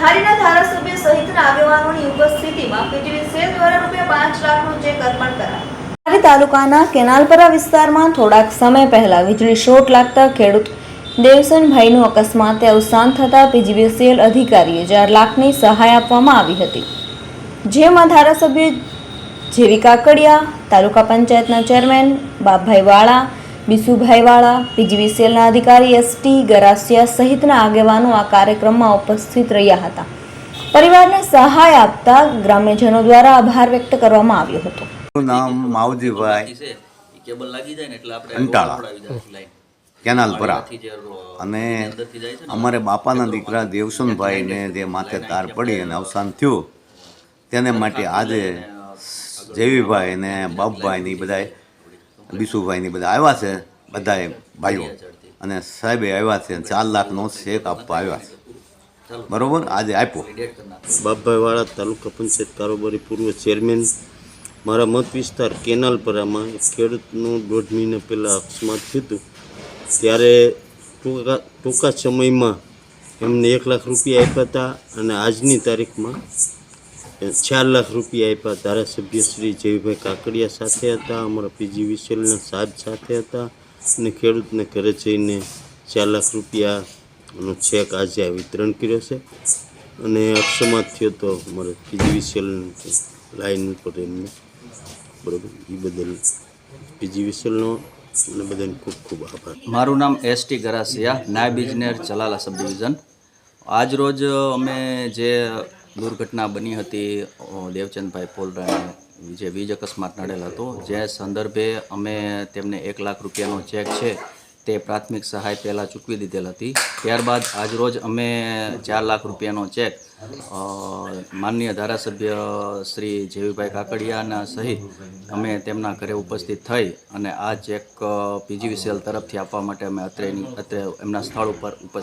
ધારીના ધારાસભ્ય સહિતના આગેવાનોની ઉપસ્થિતિમાં પીટીવીસીએલ દ્વારા રૂપિયા પાંચ લાખનું ચેક અર્પણ કરાયું. તાલુકાના કેનાલપરા વિસ્તારમાં થોડાક સમય પહેલા વીજળી શોટ લાગતા ખેડૂત દેવસનભાઈનું અકસ્માતે અવસાન થતાં પીજીવીસીએલ અધિકારીએ ચાર લાખની સહાય આપવામાં આવી હતી. જેમાં ધારાસભ્ય જેવી કાકડિયા તાલુકા પંચાયતના ચેરમેન બાપભાઈ વાળા બિસુભાઈ વાળા પીજીવીસીએલના અધિકારી એસટી ગરાસિયા સહિતના આગેવાનો આ કાર્યક્રમમાં ઉપસ્થિત રહ્યા હતા. પરિવારને સહાય આપતા ગ્રામ્યજનો દ્વારા આભાર વ્યક્ત કરવામાં આવ્યો હતો. નામ માવજીભાઈ કેબલ લાગી જાય ને એટલે આપણે અંટાળા. કેનાલ જાય લાઈન. કેનાલપરા અહીંયાથી જે રો- અને અંદરથી જાય છે ને અમારે બાપાના દીકરા દેવસનભાઈને જે માથે તાર પડી અને અવસાન થયું તેને માટે આજે જેવીભાઈ ને બાપભાઈ ને બધા બીસુભાઈ ને બધા આવ્યા છે બધાએ ભાઈઓ. અને સાહેબે આવ્યા છે ચાર લાખનો ચેક આપવા આવ્યા છે. બરાબર? આજે આપ્યો. બાપભાઈવાળા તાલુકા પંચાયત કારોબારી પૂર્વ ચેરમેન મારા મત વિસ્તાર કેનાલપરામાં પરામાં ખેડૂતનું દોઢ મહિના પહેલાં અકસ્માત થયું ત્યારે ટૂંકા ટૂંકા સમયમાં એમને એક લાખ રૂપિયા આપ્યા હતા અને આજની તારીખમાં ચાર લાખ રૂપિયા આપ્યા. ધારાસભ્ય શ્રી જયભાઈ કાકડિયા સાથે હતા, અમારા પીજી વિસેલના સાહેબ સાથે હતા અને ખેડૂતને ઘરે જઈને ચાર લાખ રૂપિયાનો ચેક આજે વિતરણ કર્યો છે. અને અક્ષમાત થયો તો અમારે પીજીવીસીએલ લાઈન ઉપર એમને, બરોબર, એ બદલ પીજીવીસીએલનો અને બધાને ખૂબ ખૂબ આભાર. મારું નામ એસ ટી ગરાસિયા, નાયબ ઇજનેર ચલાલા સબ ડિવિઝન. આજ રોજ અમે જે દુર્ઘટના બની હતી દેવચંદભાઈ પોલરાને જે વીજ અકસ્માત નડેલ હતો, જે સંદર્ભે અમે તેમને એક લાખ રૂપિયાનો ચેક છે, તે પ્રાથમિક સહાય પહેલાં ચૂકવી દીધેલ હતી. ત્યારબાદ આજરોજ અમે ચાર લાખ રૂપિયાનો ચેક માનનીય ધારાસભ્ય શ્રી જેવીભાઈ કાકડિયાના સહિત અમે તેમના ઘરે ઉપસ્થિત થઈ અને આ ચેક પીજીવીસીએલ તરફથી આપવા માટે અમે અત્રેની, અત્રે એમના સ્થળ ઉપર ઉપસ્થિત